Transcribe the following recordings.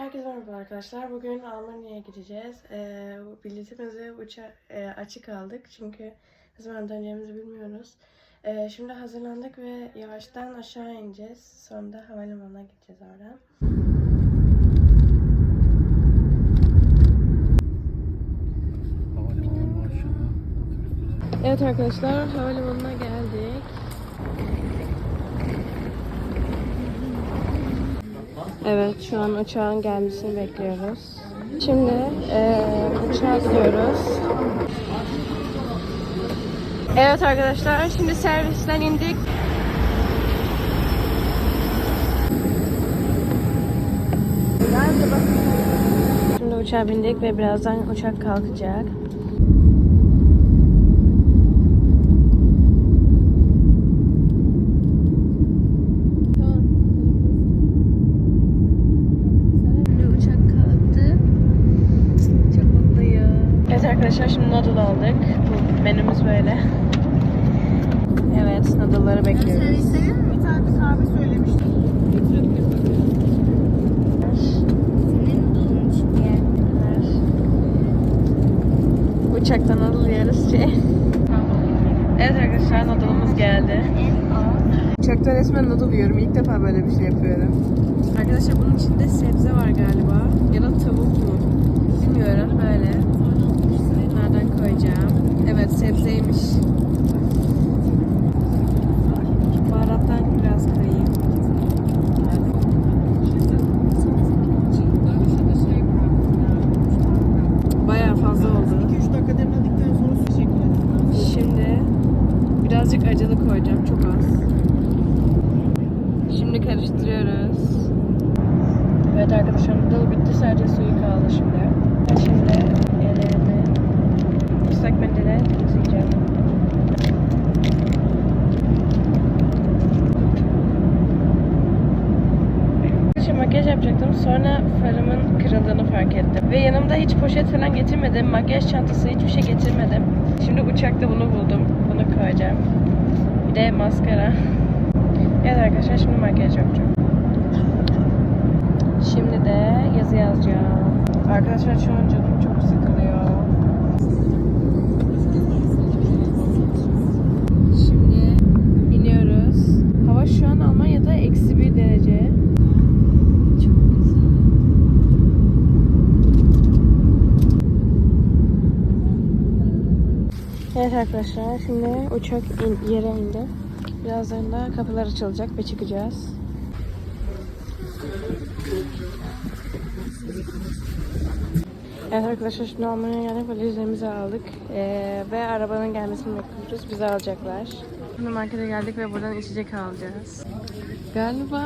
Herkese merhaba arkadaşlar. Bugün Almanya'ya gideceğiz. Ee, biletimizi uça e, açık aldık çünkü ne zaman döneceğimizi bilmiyoruz. Ee, şimdi hazırlandık ve yavaştan aşağı ineceğiz. Sonra da havalimanına gideceğiz oradan. Evet arkadaşlar havalimanına geldik. Evet şu an uçağın gelmesini bekliyoruz. Şimdi eee uçağa gidiyoruz. Evet arkadaşlar şimdi servisten indik. Şimdi uçağa bindik ve birazdan uçak kalkacak. Tamam. Şimdi uçak kalktı. Çok mutluyum. Evet arkadaşlar şimdi noodle aldık. Bu menümüz böyle. Evet noodle'ları bekliyoruz. Bir tane kahve için Uçaktan noodle yeriz şey. Evet arkadaşlar noodle'ımız geldi. Uçakta resmen noodle yiyorum. İlk defa böyle bir şey yapıyorum. Arkadaşlar bunun içinde sebze var galiba. Acılı koyacağım. Çok az. Şimdi karıştırıyoruz. Evet arkadaşlar noodle bitti. Sadece suyu kaldı şimdi. Şimdi ellerimi ıslak mendile temizleyeceğim. Makyaj yapacaktım. Sonra farımın kırıldığını fark ettim. Ve yanımda hiç poşet falan getirmedim. Makyaj çantası hiçbir şey getirmedim. Şimdi uçakta bunu buldum. Bunu koyacağım. Bir de maskara. Evet arkadaşlar şimdi makyaj yapacağım. Şimdi de yazı yazacağım. Arkadaşlar şu an canım çok sıkılıyor. Şimdi iniyoruz. Hava şu an Almanya'da eksi bir derece. Çok güzel. Evet arkadaşlar şimdi uçak in, yere indi. Birazdan da kapılar açılacak ve çıkacağız. Evet arkadaşlar şimdi Almanya'ya geldik valizlerimizi aldık Ee, ve arabanın gelmesini bekliyoruz. Bizi alacaklar. Şimdi markete geldik ve buradan içecek alacağız. Galiba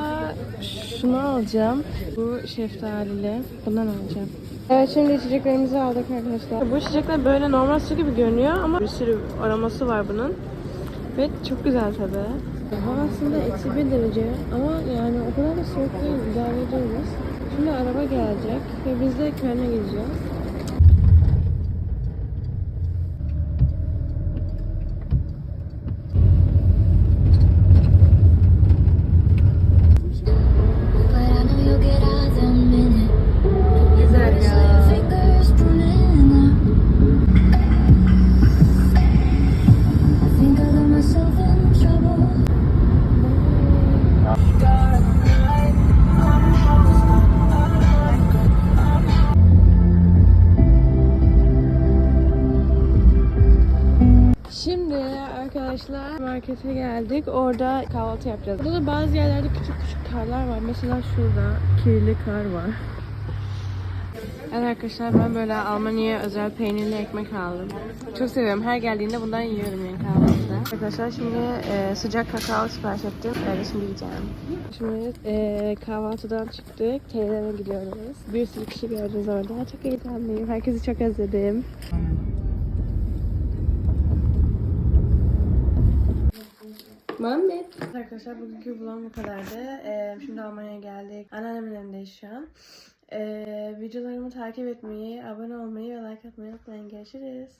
şunu alacağım. Bu şeftalili. Bundan alacağım. Evet şimdi içeceklerimizi aldık arkadaşlar. Bu içecekler böyle normal su gibi görünüyor ama bir sürü aroması var bunun. Ve çok güzel tadı. Hava aslında eksi bir derece ama yani o kadar da soğuk değil, idare ediyoruz. Şimdi araba gelecek ve biz de Köln'e gideceğiz. Arkadaşlar markete geldik. Orada kahvaltı yapacağız. Burada da bazı yerlerde küçük küçük karlar var. Mesela şurada kirli kar var. Evet arkadaşlar ben böyle Almanya'ya özel peynirli ekmek aldım. Çok seviyorum. Her geldiğinde bundan yiyorum yani kahvaltıda. Arkadaşlar şimdi e, sıcak kakao sipariş ettim. Evet şimdi yiyeceğim. Şimdi e, kahvaltıdan çıktık. Teyzeme gidiyoruz. Bir sürü kişi göreceğiz orada. Çok heyecanlıyım. Herkesi çok özledim. Muhammed. Arkadaşlar bugünkü vlogum bu kadardı. Ee, şimdi Almanya'ya geldik. Anneannemin evindeyiz şu an. Ee, videolarımı takip etmeyi, abone olmayı ve like atmayı unutmayın. Görüşürüz.